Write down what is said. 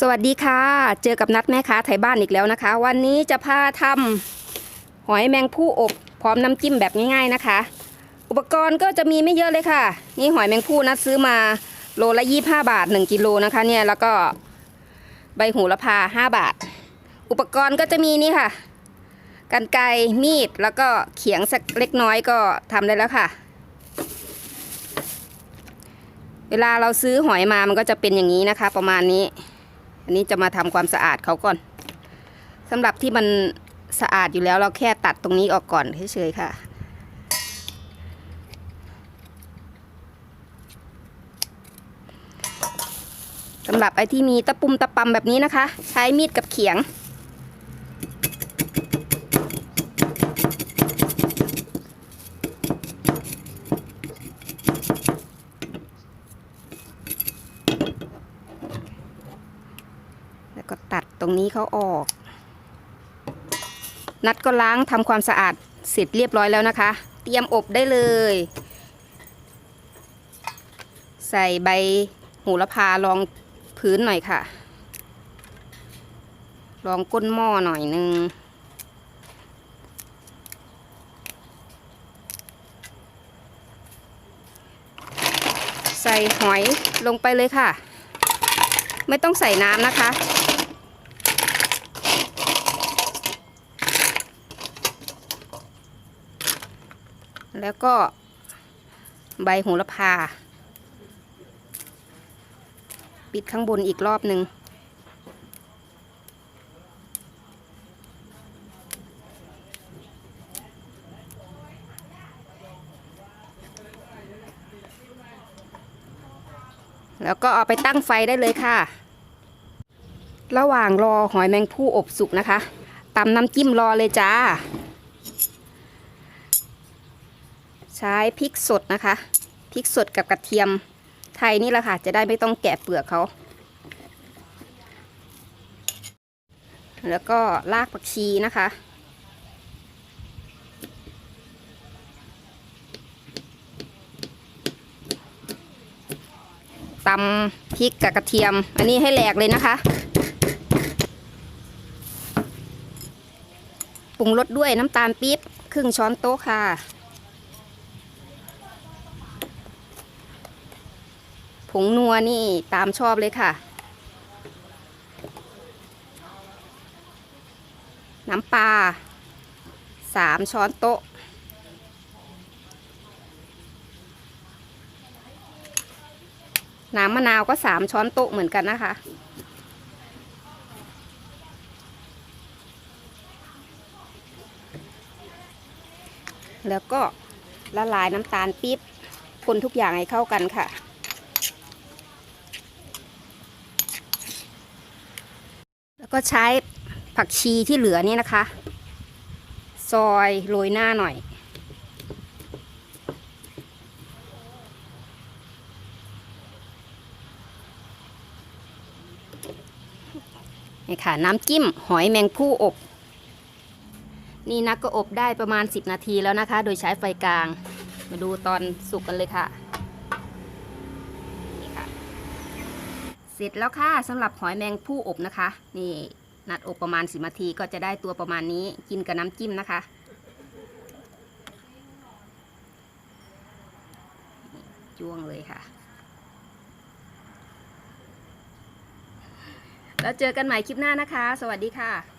สวัสดีค่ะ เจอกับนัดแม่ค้าไทยบ้านอีกแล้วนะคะ วันนี้จะพาทำหอยแมงผู้อบพร้อมน้ำจิ้มแบบง่ายๆนะคะ อุปกรณ์ก็จะมีไม่เยอะเลยค่ะ นี่หอยแมงผู้นัดซื้อมาโลละ25บาท 1กิโลนะคะเนี่ยแล้วก็ใบหูละพา5บาท อุปกรณ์ก็จะมีนี่ค่ะกันไกมีดแล้วก็เขียงสักเล็กน้อยก็ทำได้แล้วค่ะ เวลาเราซื้อหอยมามันก็จะเป็นอย่างนี้นะคะ ประมาณนี้ อันนี้จะมาทำความสะอาดเขาก่อนสำหรับที่มันสะอาดอยู่แล้วเราแค่ตัดตรงนี้ออกก่อนเฉยๆค่ะ สำหรับไอ้ที่มีตะปุ่มตะปำแบบนี้นะคะ ใช้มีดกับเขียง แล้วก็ ตรงนี้เขาออก นัดก็ล้างทำความสะอาดเสร็จเรียบร้อยแล้วนะคะ เตรียมอบได้เลย ใส่ใบโหูระพารองพื้นหน่อยค่ะ รองก้นหม้อหน่อยนึงใส่หอยลงไปเลยค่ะ ไม่ต้องใส่น้ำนะคะ แล้วก็ใบโหระพา ปิดข้างบนอีกรอบหนึ่งแล้วก็เอาไปตั้งไฟได้เลยค่ะ ระหว่างรอหอยแมงผู้อบสุกนะคะตำน้ำจิ้มรอเลยจ้า ใช้พริกสดนะคะพริกสดกับกระเทียมไทยนี่แหละค่ะ จะได้ไม่ต้องแกะเปลือกเขา แล้วก็รากผักชีนะคะ ตำพริกกับกระเทียม อันนี้ให้แหลกเลยนะคะ ปรุงรสด้วยน้ำตาลปี๊บครึ่งช้อนโต๊ะค่ะ ผงนัวนี่ตามชอบเลยค่ะ น้ำปลาสามช้อนโต๊ะ น้ำมะนาวก็สามช้อนโต๊ะเหมือนกันนะคะ แล้วก็ละลายน้ำตาลปี๊บคนทุกอย่างให้เข้ากันค่ะ แล้ว ก็ใช้ผักชีที่เหลือนี่นะคะ ซอยโรยหน้าหน่อย นี่ค่ะ น้ำจิ้มหอยแมงผู้อบ นี่นักก็อบได้ประมาณ 10 นาทีแล้วนะคะ โดยใช้ไฟกลาง มาดูตอนสุกกันเลยค่ะนี่ค่ะ เส ร็จแล้วค่ะสำหรับหอยแมงผู้อบนะคะ นี่นัดอบประมาณสิบนาทีก็จะได้ตัวประมาณนี้กินกับน้ำจิ้มนะคะ จ้วงเลยค่ะ แล้วเจอกันใหม่คลิปหน้านะคะ สวัสดีค่ะ